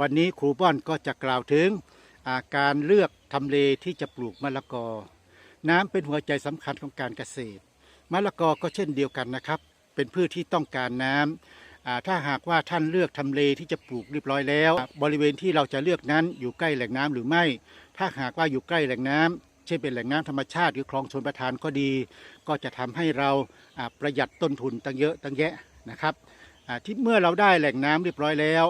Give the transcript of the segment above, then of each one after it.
วันนี้ครูป้อนก็จะกล่าวถึงอาการเลือกทำเลที่จะปลูกมะละกอ น้ำเป็นหัวใจสำคัญของการเกษตร มะละกอก็เช่นเดียวกันนะครับ เป็นพืชที่ต้องการน้ำถ้าหากว่าท่านเลือกทำเลที่จะปลูกเรียบร้อยแล้ว บริเวณที่เราจะเลือกนั้นอยู่ใกล้แหล่งน้ำหรือไม่ ถ้าหากว่าอยู่ใกล้แหล่งน้ำเช่นเป็นแหล่งน้ำธรรมชาติหรือคลองชนประทานก็ดี ก็จะทำให้เราประหยัดต้นทุนตั้งเยอะตั้งแยะนะครับที่เมื่อเราได้แหล่งน้ำเรียบร้อยแล้ว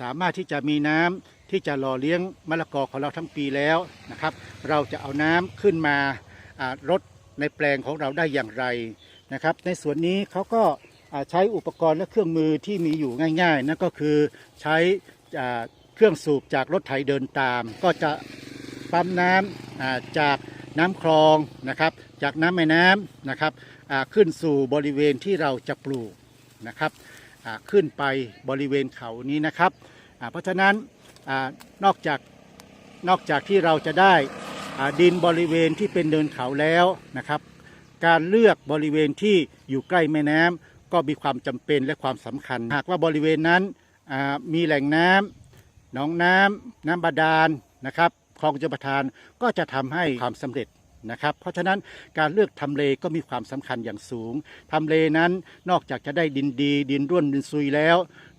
สามารถที่จะมีน้ำที่จะหล่อเลี้ยงมะละกอของเราทั้งปีแล้วนะครับ เราจะเอาน้ำขึ้นมารดในแปลงของเราได้อย่างไรนะครับ ในส่วนนี้เขาก็ใช้อุปกรณ์และเครื่องมือที่มีอยู่ง่ายๆนั่นก็คือใช้เครื่องสูบจากรถไถเดินตาม ก็จะปั๊มน้ำจากน้ำคลองนะครับ จากน้ำแม่น้ำนะครับขึ้นสู่บริเวณที่เราจะปลูกนะครับ ขึ้นไปบริเวณเขานี้นะครับ เพราะฉะนั้นอนอกจากนอกจากที่เราจะได้ดินบริเวณที่เป็นเนินเขาแล้วนะครับ การเลือกบริเวณที่อยู่ใกล้แม่น้ำก็มีความจำเป็นและความสำคัญ หากว่าบริเวณนั้นมีแหล่งน้ำหนองน้ำน้ำบาดาลนะครับคลองชลประทานก็จะทำให้ความสำเร็จ นะครับ เพราะฉะนั้นการเลือกทำเลก็มีความสำคัญอย่างสูงทำเลนั้นนอกจากจะได้ดินดี ดินร่วนดินซุยแล้ว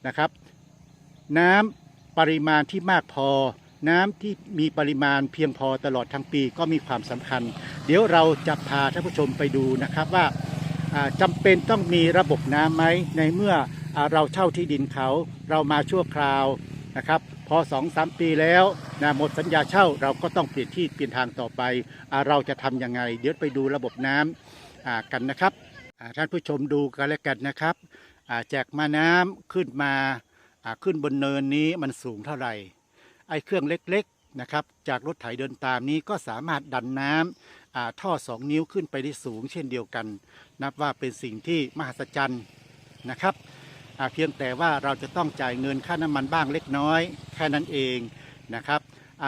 นะครับ น้ำปริมาณที่มากพอ น้ำที่มีปริมาณเพียงพอตลอดทั้งปีก็มีความสำคัญ เดี๋ยวเราจะพาท่านผู้ชมไปดูนะครับว่าอ่าจำเป็นต้องมีระบบน้ำไหมในเมื่ออเราเช่าที่ดินเขาเรามาชั่วคราว นะครับ พอสองสามปีแล้วนะหมดสัญญาเช่าเราก็ต้องเปลี่ยนที่เปลี่ยนทางต่อไปอเราจะทำยังไง เดี๋ยวไปดูระบบน้ำอ่ากันนะครับท่านผู้ชมดูกันแล้วกันนะครับอ่าแจกมาน้ำขึ้นมาขึ้นบนเนินนี้มันสูงเท่าไหร่ไอ้เครื่องเล็กๆนะครับ จากรถไถเดินตามนี้ก็สามารถดันน้ำอ่าท่อสองนิ้วขึ้นไปได้สูงเช่นเดียวกัน นับว่าเป็นสิ่งที่มหัศจรรย์นะครับ เพียงแต่ว่าเราจะต้องจ่ายเงินค่าน้ำมันบ้างเล็กน้อย แค่นั้นเองนะครับ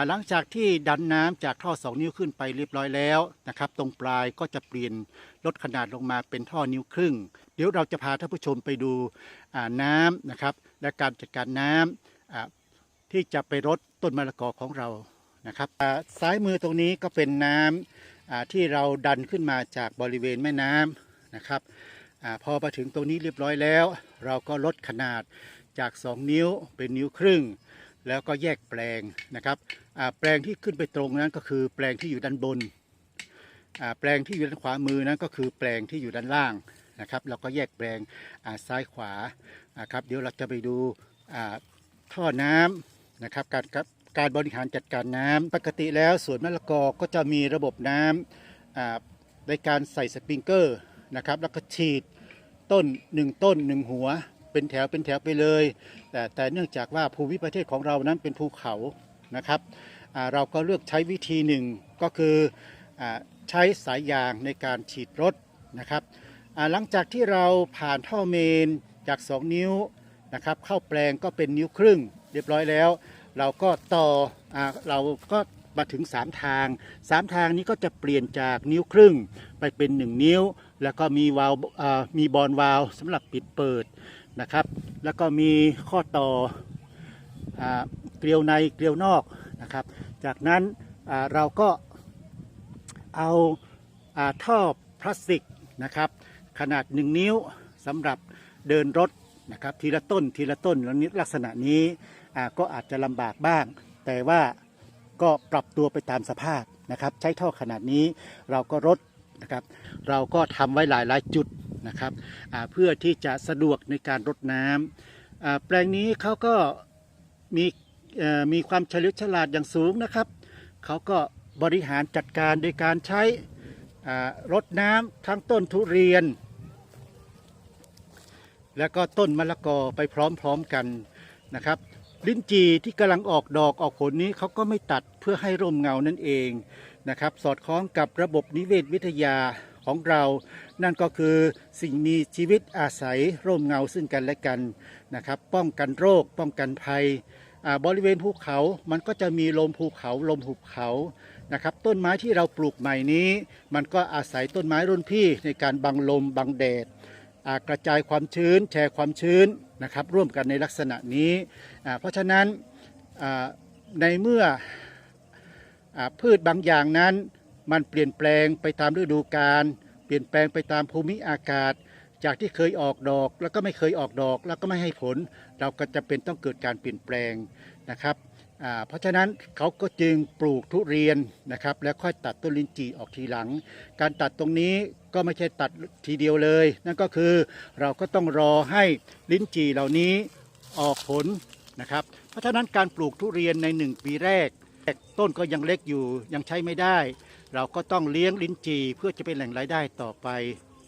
หลังจากที่ดันน้ำจากท่อสองนิ้วขึ้นไปเรียบร้อยแล้วนะครับ ตรงปลายก็จะเปลี่ยนลดขนาดลงมาเป็นท่อนิ้วครึ่ง เดี๋ยวเราจะพาท่านผู้ชมไปดูน้ำนะครับ และการจัดการน้ำอ่าที่จะไปรดต้นมะละกอของเรานะครับซ้ายมือตรงนี้ก็เป็นน้ำอ่าที่เราดันขึ้นมาจากบริเวณแม่น้ำนะครับ อพอมาถึงตรงนี้เรียบร้อยแล้ว เราก็ลดขนาดจาก 2 นิ้วเป็นนิ้วครึ่ง แล้วก็แยกแปลงนะครับแปลงที่ขึ้นไปตรงนั้นก็คือแปลงที่อยู่ด้านบน แปลงที่อยู่ด้านขวามือนั้นก็คือแปลงที่อยู่ด้านล่างนะครับ เราก็แยกแปลงซ้ายขวาครับเดี๋ยวเราจะไปดูท่อน้ำนะครับการกับการบริหารจัดการน้ำปกติแล้วสวนมะละกอก็จะมีระบบน้ำอ่าในการใส่สปริงเกอร์ นะครับ แล้วก็ฉีดต้น 1 ต้น 1 หัว เป็นแถวเป็นแถวไปเลย แต่แต่เนื่องจากว่าภูมิประเทศของเรานั้นเป็นภูเขานะครับเราก็เลือกใช้วิธีหนึ่งก็คืออใช้สายยางในการฉีดรถนะครับหลังจากที่เราผ่านท่อเมนจาก 2 นิ้วนะครับเข้าแปลงก็เป็นนิ้วครึ่ง เรียบร้อยแล้ว เราก็ต่ออเราก็ มาถึง 3 ทาง 3 ทางนี้ก็จะเปลี่ยนจากนิ้วครึ่งไปเป็น 1 นิ้ว แล้วก็มีวาลมีบอลวาลสำหรับปิดเปิดนะครับ แล้วก็มีข้อต่ออเกลียวในเกลียวนอกนะครับ จากนั้นเราก็เอาอาท่อพลาสติกนะครับขนาด 1 นิ้วสำหรับเดินรถนะครับทีละต้นทีละต้นแล้วนี้ลักษณะนี้ก็อาจจะลำบากบ้าง แต่ว่า ก็ปรับตัวไปตามสภาพนะครับ ใช้ท่อขนาดนี้เราก็รดนะครับ เราก็ทำไว้หลายหลายจุดนะครับเพื่อที่จะสะดวกในการรดน้ำอ่าแปลงนี้เขาก็มีมีความเฉลียวฉลาดอย่างสูงนะครับ เขาก็บริหารจัดการโดยการใช้รดน้ำทั้งต้นทุเรียน แล้วก็ต้นมะละกอไปพร้อมๆกันนะครับ ลิ้นจีที่กำลังออกดอกออกผลนี้เขาก็ไม่ตัดเพื่อให้ร่มเงานั่นเองนะครับ สอดคล้องกับระบบนิเวศวิทยาของเรา นั่นก็คือสิ่งมีชีวิตอาศัยร่มเงาซึ่งกันและกันนะครับ ป้องกันโรค ป้องกันภัยบริเวณภูเขา มันก็จะมีลมภูเขา ลมหุบเขานะครับ ต้นไม้ที่เราปลูกใหม่นี้ มันก็อาศัยต้นไม้รุ่นพี่ในการบังลมบังแดดกระจายความชื้น แชร์ความชื้น นะครับร่วมกันในลักษณะนี้ เพราะฉะนั้นในเมื่ออพืชบางอย่างนั้นมันเปลี่ยนแปลงไปตามฤดูกาลเปลี่ยนแปลงไปตามภูมิอากาศ จากที่เคยออกดอก แล้วก็ไม่เคยออกดอก แล้วก็ไม่ให้ผล เราก็จะเป็นต้องเกิดการเปลี่ยนแปลงนะครับเพราะฉะนั้นเขาก็จึงปลูกทุเรียนนะครับ แล้วค่อยตัดต้นลิ้นจี่ออกทีหลัง การตัดตรงนี้ ก็ไม่ใช่ตัดทีเดียวเลย นั่นก็คือเราก็ต้องรอให้ลิ้นจี่เหล่านี้ออกผลนะครับ เพราะฉะนั้นการปลูกทุเรียนในหนึ่งปีแรกต้นก็ยังเล็กอยู่ยังใช้ไม่ได้ เราก็ต้องเลี้ยงลิ้นจี่เพื่อจะเป็นแหล่งรายได้ต่อไป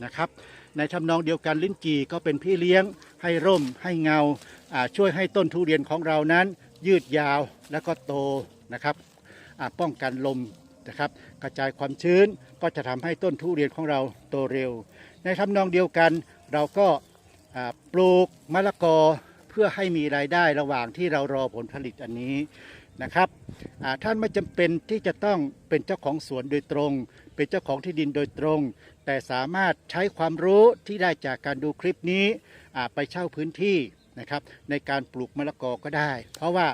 นะครับ ในทำนองเดียวกันลิ้นจี่ก็เป็นพี่เลี้ยงให้ร่มให้เงาช่วยให้ต้นทุเรียนของเรานั้นยืดยาวแล้วก็โตนะครับป้องกันลม นะครับ กระจายความชื้นก็จะทำให้ต้นทุเรียนของเราโตเร็ว ในทำนองเดียวกันเราก็ปลูกมะละกอเพื่อให้มีรายได้ระหว่างที่เรารอผลผลิตอันนี้นะครับท่านไม่จำเป็นที่จะต้องเป็นเจ้าของสวนโดยตรง เป็นเจ้าของที่ดินโดยตรง แต่สามารถใช้ความรู้ที่ได้จากการดูคลิปนี้ไปเช่าพื้นที่นะครับในการปลูกมะละกอก็ได้ เพราะว่า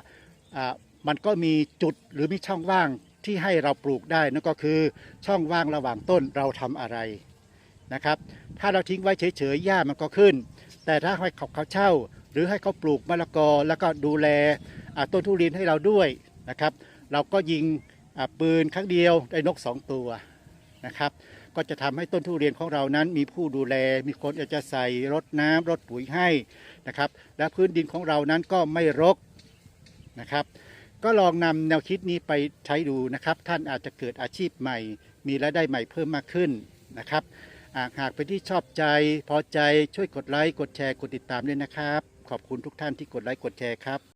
มันก็มีจุดหรือมีช่องว่าง ที่ให้เราปลูกได้นั่นก็คือช่องว่างระหว่างต้นเราทำอะไรนะครับ ถ้าเราทิ้งไว้เฉยๆหญ้ามันก็ขึ้น แต่ถ้าให้เขาเขาเช่า หรือให้เขาปลูกมะละกอ แล้วก็ดูแลต้นทุเรียนให้เราด้วยนะครับ เราก็ยิงปืนครั้งเดียวได้นกสองตัวนะครับ ก็จะทำให้ต้นทุเรียนของเรานั้นมีผู้ดูแล มีคนอาจจะใส่รดน้ำรดปุ๋ยให้นะครับ และพื้นดินของเรานั้นก็ไม่รกนะครับ ก็ลองนำแนวคิดนี้ไปใช้ดูนะครับ ท่านอาจจะเกิดอาชีพใหม่ มีรายได้ใหม่เพิ่มมากขึ้นนะครับ หากเป็นที่ชอบใจพอใจช่วยกดไลค์กดแชร์กดติดตามด้วยนะครับ ขอบคุณทุกท่านที่กดไลค์กดแชร์ครับ